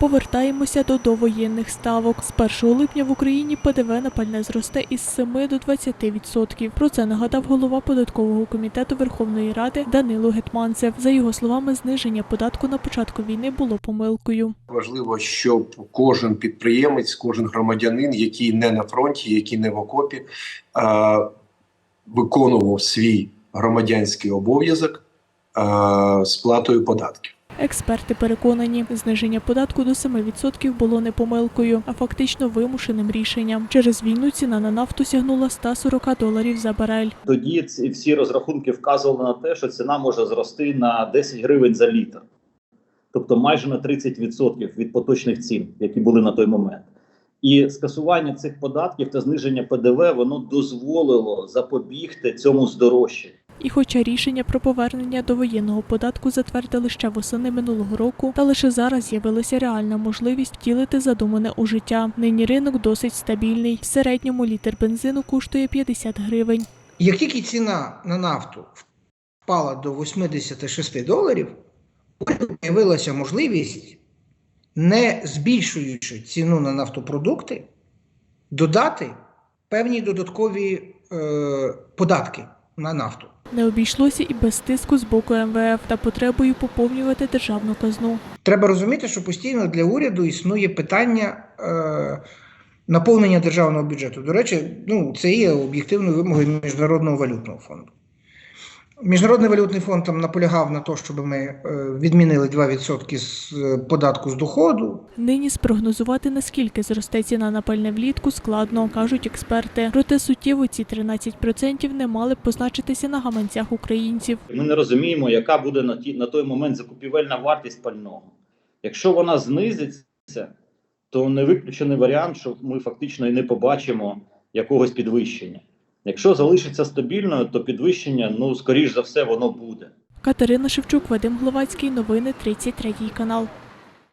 Повертаємося до довоєнних ставок. З 1 липня в Україні ПДВ на пальне зросте із 7 до 20%. Про це нагадав голова податкового комітету Верховної Ради Данило Гетманцев. За його словами, зниження податку на початку війни було помилкою. Важливо, щоб кожен підприємець, кожен громадянин, який не на фронті, який не в окопі, виконував свій громадянський обов'язок сплатою податків. Експерти переконані, зниження податку до 7% було не помилкою, а фактично вимушеним рішенням. Через війну ціна на нафту сягнула 140 доларів за барель. Тоді ці всі розрахунки вказували на те, що ціна може зрости на 10 гривень за літр, тобто майже на 30% від поточних цін, які були на той момент. І скасування цих податків та зниження ПДВ воно дозволило запобігти цьому здорожчанню. І хоча рішення про повернення до воєнного податку затвердили ще восени минулого року, та лише зараз з'явилася реальна можливість втілити задумане у життя. Нині ринок досить стабільний. В середньому літр бензину коштує 50 гривень. Як тільки ціна на нафту впала до 86 доларів, з'явилася можливість, не збільшуючи ціну на нафтопродукти, додати певні додаткові е, податки на нафту. Не обійшлося і без тиску з боку МВФ та потребою поповнювати державну казну. Треба розуміти, що постійно для уряду існує питання е, наповнення державного бюджету. До речі, ну, це є об'єктивною вимогою Міжнародного валютного фонду. Міжнародний валютний фонд там наполягав на те, щоб ми е, відмінили 2% з е, податку з доходу. Нині спрогнозувати наскільки зросте ціна на пальне влітку складно, кажуть експерти. Проте суттєво ці 13% не мали б позначитися на гаманцях українців. Ми не розуміємо, яка буде на ті на той момент закупівельна вартість пального. Якщо вона знизиться, то не виключений варіант, що ми фактично і не побачимо якогось підвищення. Якщо залишиться стабільною, то підвищення, ну скоріш за все, воно буде. Катерина Шевчук, Вадим Гловацький, новини 33 канал.